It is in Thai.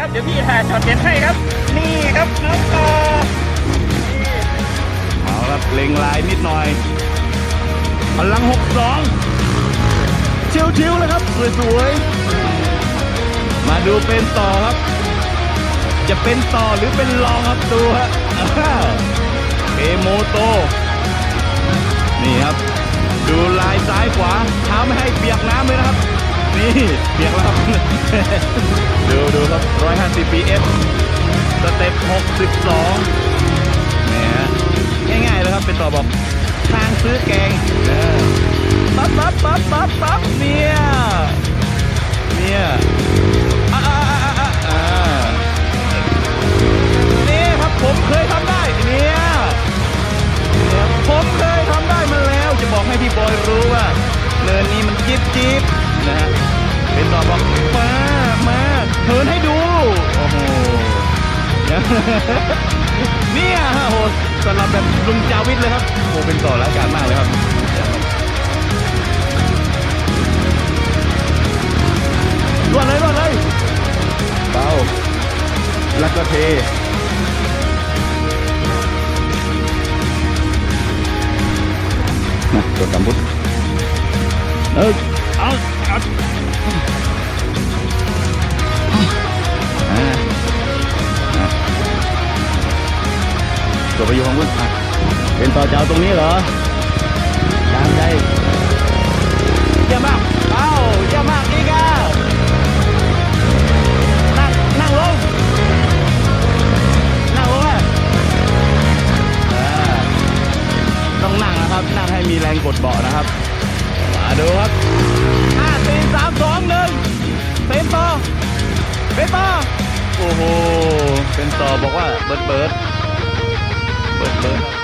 ครับ เดี๋ยวพี่ถ่ายช็อตเด็ดให้ครับ นี่ครับน้องต่อเอาครับเล็งลายนิดหน่อยพลังหกสองชิวๆเลยครับ สวยๆ มาดูเป็นต่อครับ จะเป็นต่อหรือเป็นรองครับดูฮะอ้าวเอโมโต นี่เปียกแล้วครับดูดูครับ 150 BF สเต็ป62นี่ฮะง่ายๆเลยครับเป็นต่อบอกทางซื้อแกง เนี่ยฮะโหสำหรับแบบลุงจาวิทเลยครับโอ้เป็นต่อแล้วการมากเลยครับรวดเลยรวดเลยเบาแล้วก็เทนะกดกำพุทเออเอาเอาอ่า ตัวไปอยู่ของคุณอะเป็นต่อเจ้าตรงนี้เหรอตามใจเยี่ยมมากเอ้าเยี่ยมมากอีกอะนั่งนั่งลงนั่งลงอะอ่าต้องนั่งนะครับ นั่งให้มีแรงกดเบาะนะครับ มาดูครับห้าสี่สามสองหนึ่งเป็นต่อเป็นต่อโอ้โห เป็นต่อบอกว่าเบิร์ดเบิร์ด But, but.